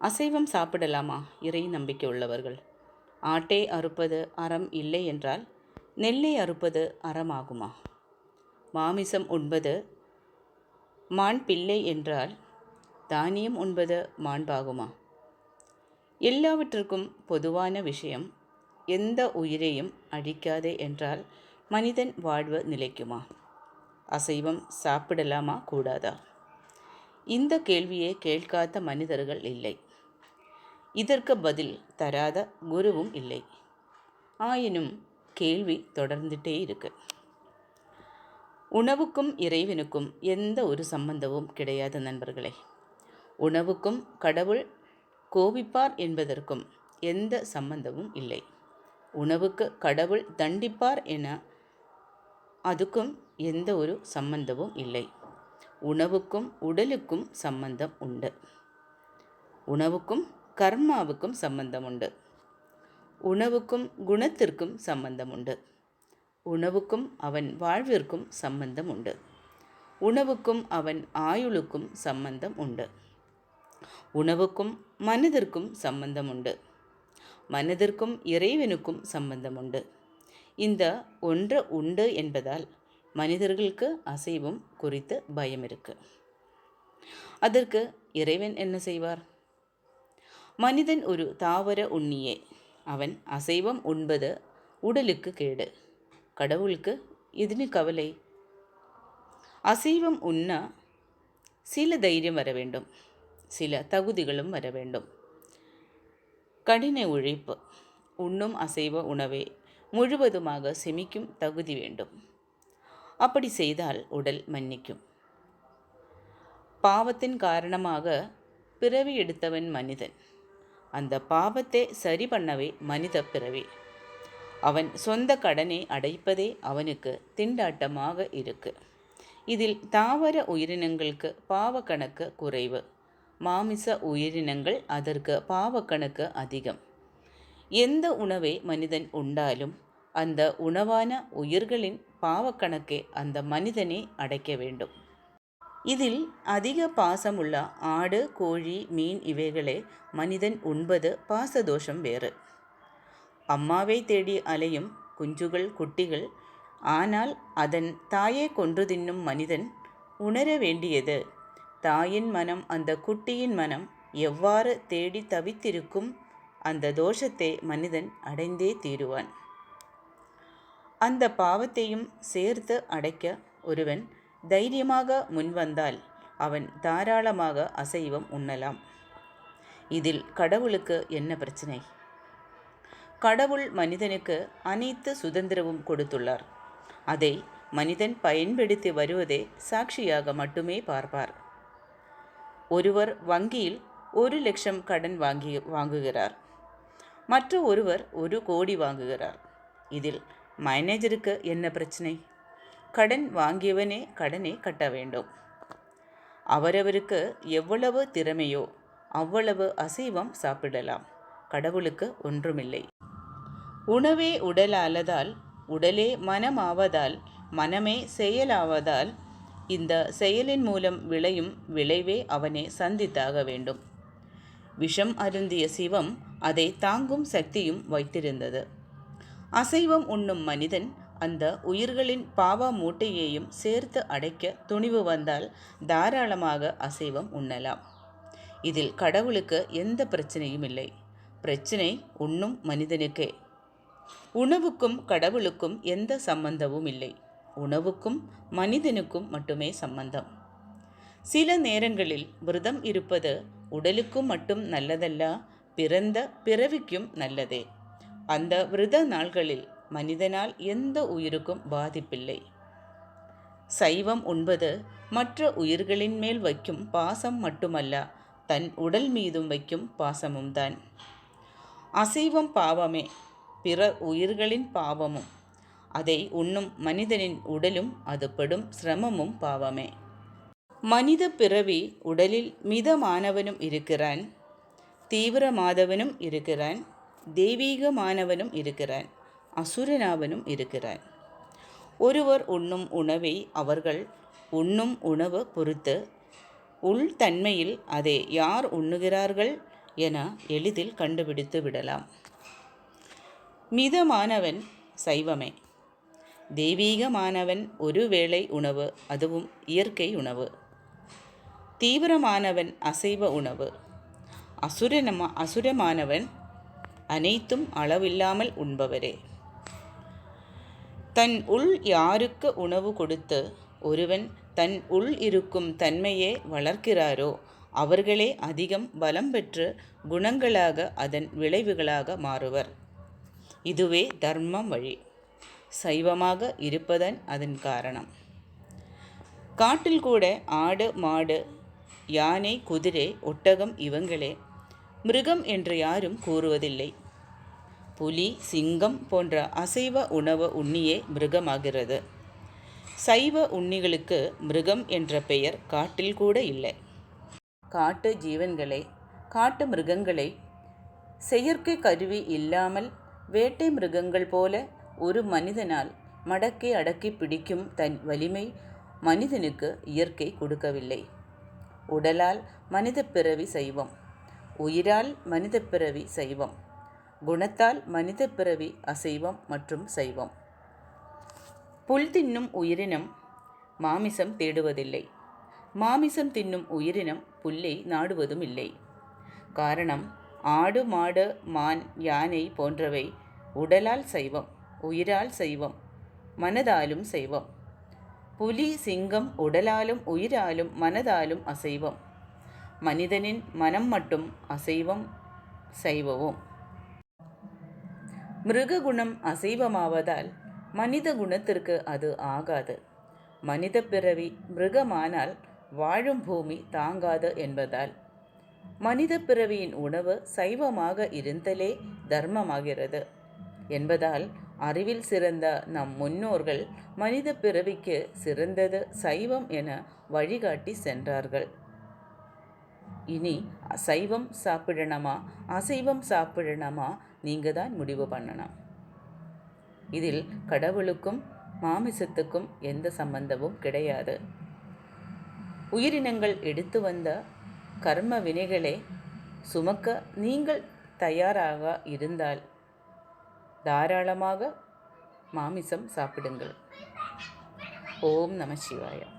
அசைவம் சாப்பிடலாமா? இறை நம்பிக்கை உள்ளவர்கள். ஆட்டை அறுப்பது அறம் இல்லை என்றால் நெல்லை அறுப்பது அறமாகுமா? மாமிசம் உண்பது மான் பிள்ளை என்றால் தானியம் உண்பது மாண்பாகுமா எல்லாவற்றிற்கும் பொதுவான விஷயம் எந்த உயிரையும் அழிக்காதே என்றால் மனிதன் வாழ்வு நிலைக்குமா? அசைவம் சாப்பிடலாமா? கூடாதா? இந்த கேள்வியை கேட்காத மனிதர்கள் இல்லை. இதற்கு பதில் தராத குருவும் இல்லை. ஆயினும் கேள்வி தொடர்ந்துட்டே இருக்கு. உணவுக்கும் இறைவனுக்கும் எந்த ஒரு சம்பந்தமும் கிடையாது நண்பர்களே. உணவுக்கும் கடவுள் கோபிப்பார் என்பதற்கும் எந்த சம்பந்தமும் இல்லை. உணவுக்கு கடவுள் தண்டிப்பார் என அதுக்கும் எந்த ஒரு சம்பந்தமும் இல்லை. உணவுக்கும் உடலுக்கும் சம்பந்தம் உண்டு. உணவுக்கும் கர்மாவுக்கும் சம்பந்தம் உண்டு. உணவுக்கும் குணத்திற்கும் சம்பந்தம் உண்டு. உணவுக்கும் அவன் வாழ்விற்கும் சம்பந்தம் உண்டு. உணவுக்கும் அவன் ஆயுளுக்கும் சம்பந்தம் உண்டு. உணவுக்கும் மனதிற்கும் சம்பந்தம் உண்டு. மனதிற்கும் இறைவனுக்கும் சம்பந்தம் உண்டு. இந்த ஒன்று உண்டு என்பதால் மனிதர்களுக்கு அசைவம் குறித்து பயம் இருக்கு அதற்கு இறைவன் என்ன செய்வார்? மனிதன் ஒரு தாவர உண்ணியே. அவன் அசைவம் உண்பது உடலுக்கு கேடு கடவுளுக்கு இதுன்னு கவலை. அசைவம் உண்ண சில தைரியம் வர வேண்டும் சில தகுதிகளும் வர வேண்டும். கடின உழைப்பு உண்ணும் அசைவ உணவை முழுவதுமாக செமிக்கும் தகுதி வேண்டும். அப்படி செய்தால் உடல் மன்னிக்கும். பாவத்தின் காரணமாக பிறவி எடுத்தவன் மனிதன். அந்த பாவத்தை சரி பண்ணவே மனித பிறவி. அவன் சொந்த கடனை அடைப்பதே அவனுக்கு திண்டாட்டமாக இருக்கு. இதில் தாவர உயிரினங்களுக்கு பாவக்கணக்கு குறைவு. மாமிச உயிரினங்கள் அதற்கு பாவக்கணக்கு அதிகம். எந்த உணவை மனிதன் உண்டாலும் அந்த உணவான உயிர்களின் பாவக்கணக்கை அந்த மனிதனை அடைக்க வேண்டும். இதில் அதிக பாசமுள்ள ஆடு கோழி மீன் இவைகளை மனிதன் உண்பது பாசதோஷம் வேறு. அம்மாவை தேடி அலையும் குஞ்சுகள் குட்டிகள் ஆனால் அதன் தாயை கொன்று தின்னும் மனிதன் உணர வேண்டியது. தாயின் மனம் அந்த குட்டியின் மனம் எவ்வாறு தேடி தவித்திருக்கும் அந்த தோஷத்தை மனிதன் அடைந்தே தீருவான். அந்த பாவத்தையும் சேர்த்து அடைக்க ஒருவன் தைரியமாக முன்வந்தால் அவன் தாராளமாக அசைவம் உண்ணலாம். இதில் கடவுளுக்கு என்ன பிரச்சனை? கடவுள் மனிதனுக்கு அனைத்து சுதந்திரமும் கொடுத்துள்ளார். அதை மனிதன் பயன்படுத்தி வருவதை சாட்சியாக மட்டுமே பார்ப்பார். ஒருவர் வங்கியில் ஒரு லட்சம் கடன் வாங்கி வாங்குகிறார். மற்ற ஒருவர் ஒரு கோடி வாங்குகிறார். இதில் மேனேஜருக்கு என்ன பிரச்சனை? கடன் வாங்கியவனே கடனை கட்ட வேண்டும். அவரவருக்கு எவ்வளவு திறமையோ அவ்வளவு அசைவம் சாப்பிடலாம். கடவுளுக்கு ஒன்றுமில்லை. உணவே உடலாலதால் உடலே மனமாவதால் மனமே செயலாவதால் இந்த செயலின் மூலம் விளையும் விளைவே அவனை சந்தித்தாக வேண்டும். விஷம் அருந்திய சிவம் அதை தாங்கும் சக்தியும் வைத்திருந்தது. அசைவம் உண்ணும் மனிதன் அந்த உயிர்களின் பாவ மூட்டையையும் சேர்த்து அடைக்க துணிவு வந்தால் தாராளமாக அசைவம் உண்ணலாம். இதில் கடவுளுக்கு எந்த பிரச்சனையும் இல்லை. பிரச்சனை உண்ணும் மனிதனுக்கே. உணவுக்கும் கடவுளுக்கும் எந்த சம்பந்தமும் இல்லை. உணவுக்கும் மனிதனுக்கும் மட்டுமே சம்பந்தம். சில நேரங்களில் விரதம் இருப்பது உடலுக்கும் மட்டும் நல்லதல்ல பிறந்த பிறவிக்கும் நல்லதே. அந்த விரத நாள்களில் மனிதனால் எந்த உயிருக்கும் பாதிப்பில்லை. சைவம் உண்பது மற்ற உயிர்களின் மேல் வைக்கும் பாசம் மட்டுமல்ல தன் உடல் மீதும் வைக்கும் பாசமும் தான். அசைவம் பாவமே பிற உயிர்களின் பாவமும். அதை உண்ணும் மனிதனின் உடலும் அது படும் சிரமமும் பாவமே. மனித பிறவி உடலில் மிதமானவனும் இருக்கிறான் தீவிரமாதவனும் இருக்கிறான் தெய்வீகமானவனும் இருக்கிறான் அசுரனாவனும் இருக்கிறான். ஒருவர் உண்ணும் உணவை அவர்கள் உண்ணும் உணவு பொறுத்து உள்தன்மையில் அதை யார் உண்ணுகிறார்கள் என எளிதில் கண்டுபிடித்து விடலாம். மிதமானவன் சைவமே. தெய்வீகமானவன் ஒரு வேளை உணவு அதுவும் இயற்கை உணவு. தீவிரமானவன் அசைவ உணவு. அசுரனமா அசுரமானவன் அனைத்தும் அளவில்லாமல் உண்பவரே. தன் உள் யாருக்கு உணவு கொடுத்து ஒருவன் தன் உள் இருக்கும் தன்மையே வளர்க்கிறாரோ அவர்களே அதிகம் பலம் பெற்று குணங்களாக அதன் விளைவுகளாக மாறுவர். இதுவே தர்மம் வழி. சைவமாக இருப்பதன் அதன் காரணம். காட்டில் கூட ஆடு மாடு யானை குதிரை ஒட்டகம் இவங்களே மிருகம் என்று யாரும் கூறுவதில்லை. புலி சிங்கம் போன்ற அசைவ உணவு உண்ணியே மிருகமாகிறது. சைவ உண்ணிகளுக்கு மிருகம் என்ற பெயர் காட்டில் கூட இல்லை. காட்டு ஜீவன்களை காட்டு மிருகங்களை செயற்கை கருவி இல்லாமல் வேட்டை மிருகங்கள் போல ஒரு மனிதனால் மடக்கி அடக்கி பிடிக்கும் தன் வலிமை மனிதனுக்கு இயற்கை கொடுக்கவில்லை. உடலால் மனித பிறவி சைவம். உயிரால் மனித பிறவி சைவம். குணத்தால் மனித பிறவி அசைவம் மற்றும் சைவம். புல் தின்னும் உயிரினம் மாமிசம் தேடுவதில்லை. மாமிசம் தின்னும் உயிரினம் புல்லை நாடுவதும் இல்லை. காரணம் ஆடு மாடு மான் யானை போன்றவை உடலால் சைவம் உயிரால் சைவம் மனதாலும் சைவம். புலி சிங்கம் உடலாலும் உயிராலும் மனதாலும் அசைவம். மனிதனின் மனம் மட்டும் அசைவம் சைவவும். மிருககுணம் அசைவமாவதால் மனித குணத்திற்கு அது ஆகாது. மனித பிறவி மிருகமானால் வாழும் பூமி தாங்காது என்பதால் மனித பிறவியின் உணவு சைவமாக இருந்தலே தர்மமாகிறது என்பதால் அறிவில் சிறந்த நம் முன்னோர்கள் மனித பிறவிக்கு சிறந்தது சைவம் என வழிகாட்டி சென்றார்கள். இனி சைவம் சாப்பிடணுமா? அசைவம் சாப்பிடணுமா? நீங்கள் தான் முடிவு பண்ணணும். இதில் கடவுளுக்கும் மாமிசத்துக்கும் எந்த சம்பந்தமும் கிடையாது. உயிரினங்கள் எடுத்து வந்த கர்ம வினைகளை சுமக்க நீங்கள் தயாராக இருந்தால் தாராளமாக மாமிசம் சாப்பிடுங்கள். ஓம் நம சிவாயா.